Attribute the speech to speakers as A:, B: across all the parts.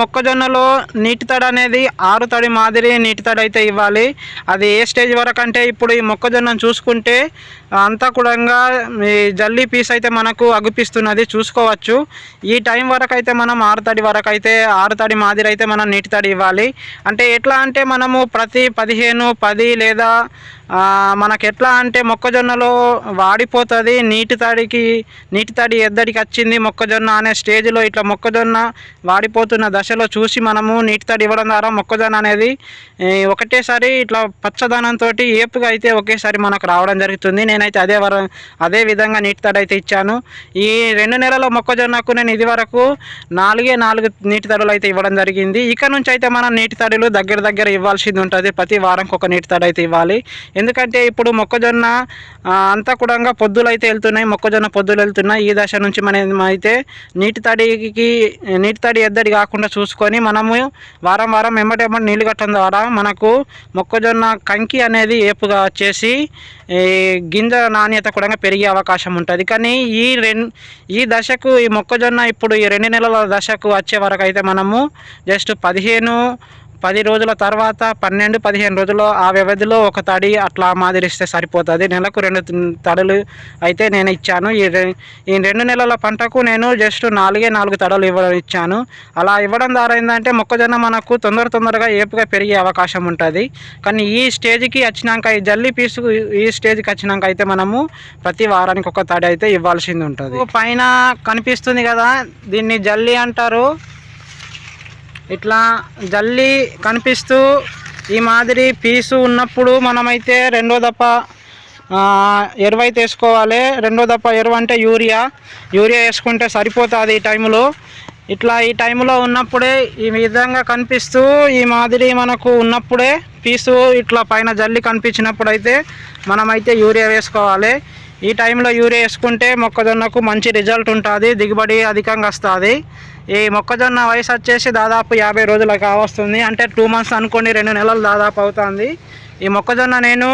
A: మొక్కజొన్నలో నీటి తడి అనేది ఆరు తడి మాదిరి నీటి తడి అయితే ఇవ్వాలి. అది ఏ స్టేజ్ వరకు అంటే ఇప్పుడు ఈ మొక్కజొన్నను చూసుకుంటే అంతా కూడా ఈ జల్లీ పీస్ అయితే మనకు అగుపిస్తున్నది చూసుకోవచ్చు. ఈ టైం వరకు అయితే మనం ఆరు తడి వరకు అయితే ఆరు తడి మాదిరి అయితే మనం నీటి తడి ఇవ్వాలి. అంటే ఎట్లా అంటే మనము ప్రతి పదిహేను పది లేదా మనకు ఎట్లా అంటే మొక్కజొన్నలో వాడిపోతుంది నీటి తడికి నీటి తడి ఎద్దడికి వచ్చింది మొక్కజొన్న అనే స్టేజ్లో ఇట్లా మొక్కజొన్న వాడిపోతున్న దశలో చూసి మనము నీటి తడి ఇవ్వడం ద్వారా మొక్కజొన్న అనేది ఒకటేసారి ఇట్లా పచ్చదనంతో ఏపుగా అయితే ఒకేసారి మనకు రావడం జరుగుతుంది. నేను నేనైతే అదే వర అదే విధంగా నీటి తడి అయితే ఇచ్చాను. ఈ రెండు నెలల మొక్కజొన్నకు నేను ఇది వరకు నాలుగే నాలుగు నీటి తడులు అయితే ఇవ్వడం జరిగింది. ఇక నుంచి అయితే మనం నీటి తడులు దగ్గర దగ్గర ఇవ్వాల్సింది ఉంటుంది. ప్రతి వారంకి ఒక నీటి తడి అయితే ఇవ్వాలి. ఎందుకంటే ఇప్పుడు మొక్కజొన్న అంతా కూడా పొద్దులు అయితే వెళ్తున్నాయి. మొక్కజొన్న పొద్దులు వెళ్తున్నాయి. ఈ దశ నుంచి మనం అయితే నీటి తడికి నీటి తడి ఎద్దడి కాకుండా చూసుకొని మనము వారం వారం ఎమ్మటి ఎమ్మటి నీళ్ళు కట్టడం ద్వారా మనకు మొక్కజొన్న కంకి అనేది ఏపుగా వచ్చేసి గింజ నాణ్యత కూడా పెరిగే అవకాశం ఉంటుంది. కానీ ఈ రెన్ ఈ దశకు ఈ మొక్కజొన్న ఇప్పుడు ఈ రెండు నెలల దశకు వచ్చే వరకు అయితే మనము జస్ట్ పదిహేను పది రోజుల తర్వాత పన్నెండు పదిహేను రోజులు ఆ వ్యవధిలో ఒక తడి అట్లా మాదిరిస్తే సరిపోతుంది. నెలకు రెండు తడలు అయితే నేను ఇచ్చాను. ఈ ఈ రెండు నెలల పంటకు నేను జస్ట్ నాలుగే నాలుగు తడలు ఇవ్వ ఇచ్చాను. అలా ఇవ్వడం ద్వారా ఏంటంటే మొక్కజొన్న మనకు తొందర తొందరగా ఏపుగా పెరిగే అవకాశం ఉంటుంది. కానీ ఈ స్టేజ్కి వచ్చినాక ఈ జల్లి పీసు ఈ స్టేజ్కి వచ్చినాక అయితే మనము ప్రతి వారానికి ఒక తడి అయితే ఇవ్వాల్సింది ఉంటుంది. పైన కనిపిస్తుంది కదా దీన్ని జల్లి అంటారు. ఇట్లా జల్లి కనిపిస్తూ ఈ మాదిరి పీసు ఉన్నప్పుడు మనమైతే రెండో దప్ప ఎరువు అయితే వేసుకోవాలి రెండో దప్ప ఎరువు అంటే యూరియా. యూరియా వేసుకుంటే సరిపోతుంది ఈ టైంలో ఇట్లా ఈ టైంలో ఉన్నప్పుడే ఈ విధంగా కనిపిస్తూ ఈ మాదిరి మనకు ఉన్నప్పుడే పీసు ఇట్లా పైన జల్లి కనిపించినప్పుడు అయితే మనమైతే యూరియా వేసుకోవాలి. ఈ టైంలో యూరియా వేసుకుంటే మొక్కజొన్నకు మంచి రిజల్ట్ ఉంటుంది దిగుబడి అధికంగా వస్తుంది. ఈ మొక్కజొన్న వయసు వచ్చేసి దాదాపు యాభై రోజులు కావస్తుంది. అంటే టూ మంత్స్ అనుకోండి రెండు నెలలు దాదాపు అవుతుంది. ఈ మొక్కజొన్న నేను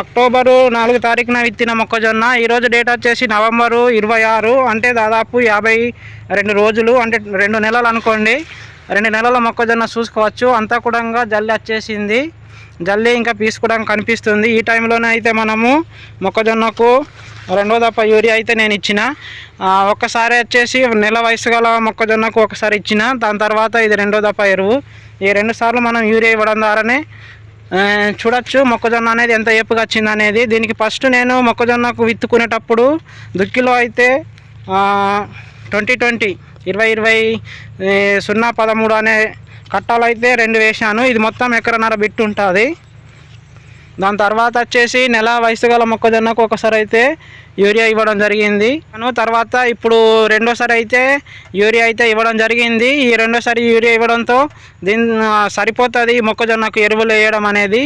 A: అక్టోబరు నాలుగు తారీఖున విత్తిన మొక్కజొన్న. ఈరోజు డేట్ వచ్చేసి నవంబరు ఇరవై ఆరు. అంటే దాదాపు యాభై రెండు రోజులు అంటే రెండు నెలలు అనుకోండి. రెండు నెలల మొక్కజొన్న చూసుకోవచ్చు. అంతా కూడా జల్లి వచ్చేసింది. జల్లి ఇంకా పీసుకోవడానికి కనిపిస్తుంది. ఈ టైంలోనే అయితే మనము మొక్కజొన్నకు రెండో దప్ప యూరియా అయితే నేను ఇచ్చిన. ఒక్కసారి వచ్చేసి నెల వయసు గల మొక్కజొన్నకు ఒకసారి ఇచ్చిన. దాని తర్వాత ఇది రెండో దప్ప ఎరువు. ఈ రెండు సార్లు మనం యూరియా ఇవ్వడం ద్వారానే చూడొచ్చు మొక్కజొన్న అనేది ఎంత ఏపుగా వచ్చింది అనేది. దీనికి ఫస్ట్ నేను మొక్కజొన్నకు విత్తుకునేటప్పుడు దుక్కిలో అయితే ట్వంటీ ట్వంటీ ఇరవై ఇరవై సున్నా పదమూడు అనే కట్టాలైతే రెండు వేశాను. ఇది మొత్తం ఎకరన్నర బిట్టు ఉంటుంది దాని తర్వాత వచ్చేసి నెల వయసు గల మొక్కజొన్నకు ఒకసారి అయితే యూరియా ఇవ్వడం జరిగింది. తర్వాత ఇప్పుడు రెండోసారి అయితే యూరియా అయితే ఇవ్వడం జరిగింది. ఈ రెండోసారి యూరియా ఇవ్వడంతో దీని సరిపోతుంది మొక్కజొన్నకు ఎరువులు వేయడం అనేది.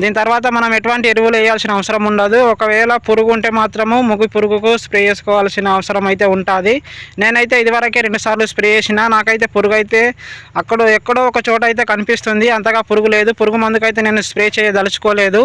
A: దీని తర్వాత మనం ఎటువంటి ఎరువులు వేయాల్సిన అవసరం ఉండదు. ఒకవేళ పురుగు ఉంటే మాత్రము ముగ్గు పురుగుకు స్ప్రే చేసుకోవాల్సిన అవసరం అయితే ఉంటుంది. నేనైతే ఇదివరకే రెండుసార్లు స్ప్రే చేసిన నాకైతే పురుగు అయితే అక్కడ ఎక్కడో ఒక చోట అయితే కనిపిస్తుంది. అంతగా పురుగు లేదు. పురుగు మందుకైతే నేను స్ప్రే చేయదలుచుకోలేదు.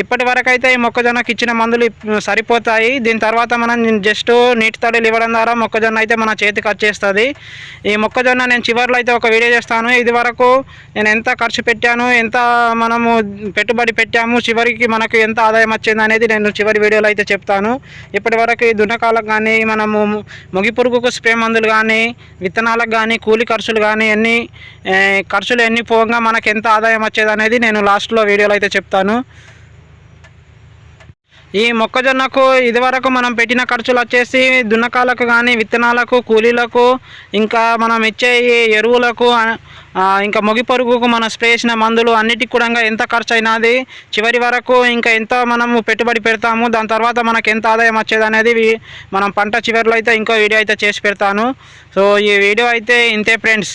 A: ఇప్పటి వరకు అయితే ఈ మొక్కజొన్నకి ఇచ్చిన మందులు సరిపోతాయి. దీని తర్వాత మనం జస్ట్ నీటి తడులు ఇవ్వడం ద్వారా మొక్కజొన్న అయితే మన చేతికి వచ్చేస్తుంది. ఈ మొక్కజొన్న నేను చివరిలో అయితే ఒక వీడియో చేస్తాను. ఇది వరకు నేను ఎంత ఖర్చు పెట్టాను ఎంత మనము పెట్టుబడి పెట్టాము చివరికి మనకు ఎంత ఆదాయం వచ్చింది అనేది నేను చివరి వీడియోలో అయితే చెప్తాను. ఇప్పటి వరకు ఈ దున్నకాలకు కానీ మనము ముగి పురుగుకు స్ప్రే మందులు కానీ విత్తనాలకు కానీ కూలి ఖర్చులు కానీ ఎన్ని ఖర్చులు ఎన్ని పోగా మనకు ఎంత ఆదాయం వచ్చేది అనేది నేను లాస్ట్లో వీడియోలో అయితే చెప్తాను. ఈ మొక్కజొన్నకు ఇదివరకు మనం పెట్టిన ఖర్చులు వచ్చేసి దున్నకాలకు కానీ విత్తనాలకు కూలీలకు ఇంకా మనం ఇచ్చే ఈ ఎరువులకు ఇంకా మొగి పరుగుకు మనం స్ప్రే చేసిన మందులు అన్నిటికి కూడా ఎంత ఖర్చు అయినది చివరి వరకు ఇంకా ఎంత మనము పెట్టుబడి పెడతాము? దాని తర్వాత మనకు ఎంత ఆదాయం వచ్చేది అనేది మనం పంట చివరిలో అయితే ఇంకో వీడియో అయితే చేసి పెడతాను. సో ఈ వీడియో అయితే ఇంతే ఫ్రెండ్స్.